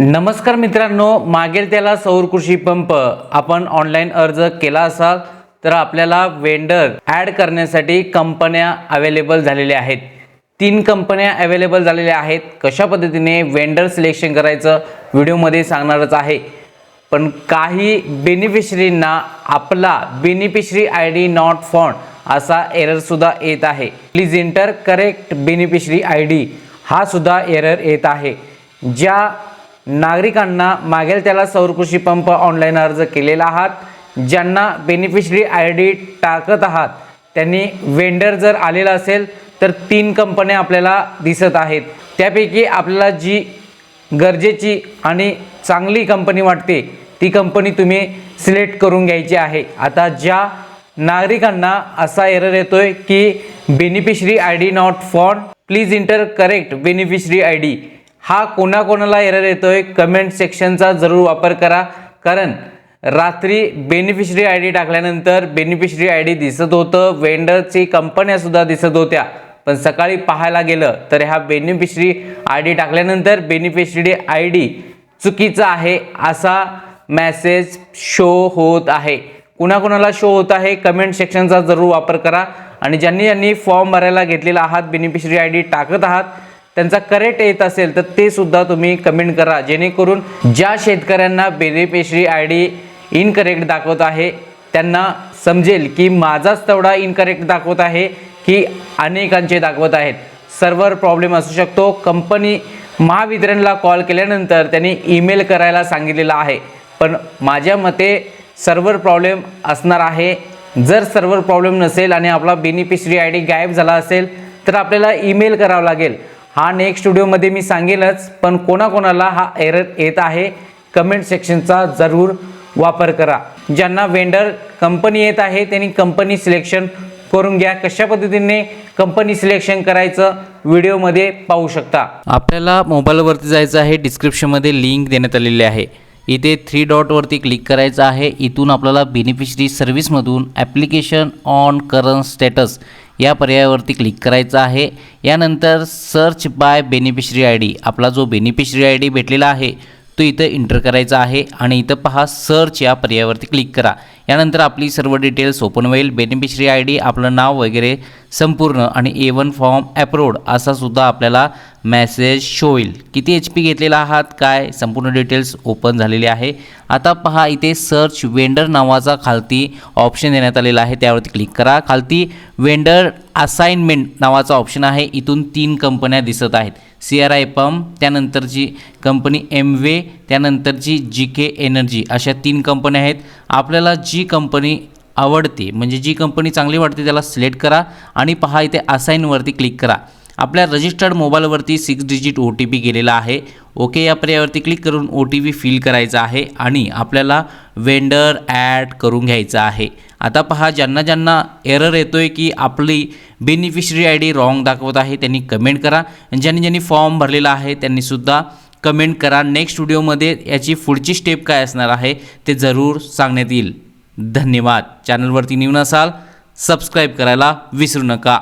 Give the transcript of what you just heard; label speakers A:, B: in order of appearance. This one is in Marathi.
A: नमस्कार मित्रांनो मागेल त्याला सौर कृषी पंप. आपण ऑनलाईन अर्ज केला असाल तर आपल्याला वेंडर ॲड करण्यासाठी कंपन्या अवेलेबल झालेल्या आहेत. तीन कंपन्या अवेलेबल झालेल्या आहेत. कशा पद्धतीने वेंडर सिलेक्शन करायचं व्हिडिओमध्ये सांगणारच आहे. पण काही बेनिफिशरींना आपला beneficiary I D not found असा एररसुद्धा येत आहे. Please enter correct beneficiary I D हा सुद्धा एरर येत आहे. ज्या नागरिकांना मागेल त्याला सौर कृषी पंप ऑनलाईन अर्ज केलेला आहात. ज्यांना बेनिफिशरी आय डी टाकत आहात त्यांनी वेंडर जर आलेला असेल तर तीन कंपन्या आपल्याला दिसत आहेत. त्यापैकी आपल्याला जी गरजेची आणि चांगली कंपनी वाटते ती कंपनी तुम्ही सिलेक्ट करून घ्यायची आहे. आता ज्या नागरिकांना असा एरर येतोय की beneficiary I D not found please enter correct beneficiary I D हा कोणाकोणाला एरर येतोय कमेंट सेक्शनचा जरूर वापर करा. कारण रात्री बेनिफिशरी आय डी टाकल्यानंतर बेनिफिशरी आय डी दिसत होतं वेंडरची कंपन्यासुद्धा दिसत होत्या. पण सकाळी पाहायला गेलं तर ह्या बेनिफिशरी आय डी टाकल्यानंतर बेनिफिशरी आय डी चुकीचा आहे असा मॅसेज शो होत आहे. कुणाकुणाला शो होत आहे कमेंट सेक्शनचा जरूर वापर करा. आणि ज्यांनी ज्यांनी फॉर्म भरायला घेतलेला आहात बेनिफिशरी आय डी टाकत आहात त्यांचा करेक्ट येत असेल तर ते सुद्धा तुम्ही कमेंट करा. जेणेकरून ज्या शेतकऱ्यांना बेनिफिशरी आय डी इनकरेक्ट दाखवत आहे त्यांना समजेल की माझाच तेवढा इनकरेक्ट दाखवत आहे की अनेकांचे दाखवत आहेत. सर्व्हर प्रॉब्लेम असू शकतो. कंपनी महावितरणला कॉल केल्यानंतर त्यांनी ईमेल करायला सांगितलेला आहे. पण माझ्या मते सर्व्हर प्रॉब्लेम असणार आहे. जर सर्व्हर प्रॉब्लेम नसेल आणि आपला बेनिफिशरी आय डी गायब झाला असेल तर आपल्याला ईमेल करावं लागेल. हा नेक्स्ट व्हिडिओमध्ये मी सांगेलच पण कोणाकोणाला हा एरर येत आहे कमेंट सेक्शनचा जरूर वापर करा. ज्यांना वेंडर कंपनी येत आहे त्यांनी कंपनी सिलेक्शन करून घ्या. कशा पद्धतीने कंपनी सिलेक्शन करायचं व्हिडिओमध्ये पाहू शकता. आपल्याला मोबाईलवरती जायचं आहे डिस्क्रिप्शनमध्ये लिंक देण्यात आलेली आहे. इथे थ्री डॉटवरती क्लिक करायचं आहे. इथून आपल्याला बेनिफिशरी सर्व्हिसमधून ॲप्लिकेशन ऑन करंट स्टेटस या पर्यायावरती क्लिक करायचं आहे. यानंतर search by beneficiary I D आपला जो बेनिफिशरी आय डी भेटलेला आहे तो इथं इंटर करायचा आहे आणि इथं पहा सर्च या पर्यायावरती क्लिक करा. यानंतर आपली सर्व डिटेल्स ओपन होईल. बेनिफिशरी आय डी आपलं नाव वगैरे संपूर्ण आणि ए वन फॉर्म ॲप्रोड असा सुद्धा आपल्याला मॅसेज शो होईल किती एच पी घेतलेला आहात? काय? संपूर्ण डिटेल्स ओपन झालेले आहे. आता पहा इथे सर्च वेंडर नावाचा खालती ऑप्शन देण्यात आलेला आहे. त्यावरती क्लिक करा. खालती वेंडर असाइनमेंट नावाचा ऑप्शन आहे. इथून तीन कंपन्या दिसत आहेत. सी आर आय पंप त्यानंतरची कंपनी एम वे त्यानंतरची जी के एनर्जी अशा तीन कंपन्या आहेत. आपल्याला जी कंपनी आवडते. म्हणजे जी कंपनी चांगली वाटते त्याला सिलेक्ट करा आणि पहा इथे असाईनवरती क्लिक करा. आपल्या रजिस्टर्ड मोबाईलवरती six digit O T P गेलेला आहे. ओके या पर्यायावरती क्लिक करून ओ टी पी फिल करायचा आहे आणि आपल्याला वेंडर ॲड करून घ्यायचा आहे. आता पहा ज्यांना ज्यांना एरर येतो आहे की आपली बेनिफिशरी आय डी रॉंग दाखवत आहे त्यांनी कमेंट करा. आणि ज्यांनी ज्यांनी फॉर्म भरलेला आहे त्यांनीसुद्धा कमेंट करा. नेक्स्ट व्हिडिओमध्ये याची पुढची स्टेप काय असणार आहे ते जरूर सांगण्यात येईल. धन्यवाद. चॅनलवरती नवीन असाल सबस्क्राईब करायला विसरू नका.